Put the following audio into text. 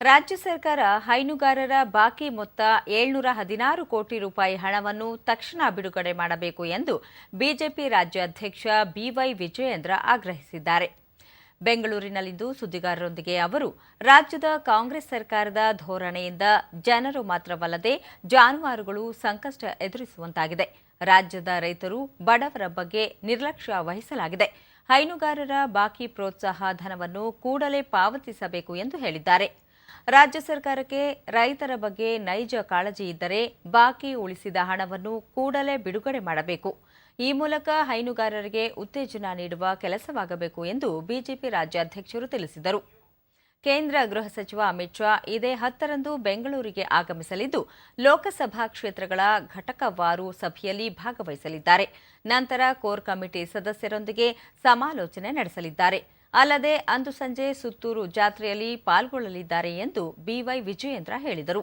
ರಾಜ್ಯ ಸರ್ಕಾರ ಹೈನುಗಾರರ ಬಾಕಿ ಮೊತ್ತ ಏಳ್ನೂರ ಹದಿನಾರು ಕೋಟಿ ರೂಪಾಯಿ ಹಣವನ್ನು ತಕ್ಷಣ ಬಿಡುಗಡೆ ಮಾಡಬೇಕು ಎಂದು ಬಿಜೆಪಿ ರಾಜ್ಯಾಧ್ಯಕ್ಷ ಬಿವೈ ವಿಜಯೇಂದ್ರ ಆಗ್ರಹಿಸಿದ್ದಾರೆ. ಬೆಂಗಳೂರಿನಲ್ಲಿಂದು ಸುದ್ದಿಗಾರರೊಂದಿಗೆ ಅವರು, ರಾಜ್ಯದ ಕಾಂಗ್ರೆಸ್ ಸರ್ಕಾರದ ಧೋರಣೆಯಿಂದ ಜನರು ಮಾತ್ರವಲ್ಲದೆ ಜಾನುವಾರುಗಳು ಸಂಕಷ್ಟ ಎದುರಿಸುವಂತಾಗಿದೆ. ರಾಜ್ಯದ ರೈತರು ಬಡವರ ಬಗ್ಗೆ ನಿರ್ಲಕ್ಷ್ಯ ವಹಿಸಲಾಗಿದೆ. ಹೈನುಗಾರರ ಬಾಕಿ ಪ್ರೋತ್ಸಾಹ ಧನವನ್ನು ಕೂಡಲೇ ಪಾವತಿಸಬೇಕು ಎಂದು ಹೇಳಿದ್ದಾರೆ. ರಾಜ್ಯ ಸರ್ಕಾರಕ್ಕೆ ರೈತರ ಬಗ್ಗೆ ನೈಜ ಕಾಳಜಿ ಇದ್ದರೆ ಬಾಕಿ ಉಳಿಸಿದ ಹಣವನ್ನು ಕೂಡಲೇ ಬಿಡುಗಡೆ ಮಾಡಬೇಕು. ಈ ಮೂಲಕ ಹೈನುಗಾರರಿಗೆ ಉತ್ತೇಜನ ನೀಡುವ ಕೆಲಸವಾಗಬೇಕು ಎಂದು ಬಿಜೆಪಿ ರಾಜ್ಯಾಧ್ಯಕ್ಷರು ತಿಳಿಸಿದರು. ಕೇಂದ್ರ ಗೃಹ ಸಚಿವ ಅಮಿತ್ ಶಾ ಇದೇ ಹತ್ತರಂದು ಬೆಂಗಳೂರಿಗೆ ಆಗಮಿಸಲಿದ್ದು, ಲೋಕಸಭಾ ಕ್ಷೇತ್ರಗಳ ಘಟಕವಾರು ಸಭೆಯಲ್ಲಿ ಭಾಗವಹಿಸಲಿದ್ದಾರೆ. ನಂತರ ಕೋರ್ ಕಮಿಟಿ ಸದಸ್ಯರೊಂದಿಗೆ ಸಮಾಲೋಚನೆ ನಡೆಸಲಿದ್ದಾರೆ. ಅಲ್ಲದೆ ಅಂದು ಸಂಜೆ ಸುತ್ತೂರು ಜಾತ್ರೆಯಲ್ಲಿ ಪಾಲ್ಗೊಳ್ಳಲಿದ್ದಾರೆ ಎಂದು ಬಿವೈ ವಿಜಯೇಂದ್ರ ಹೇಳಿದರು.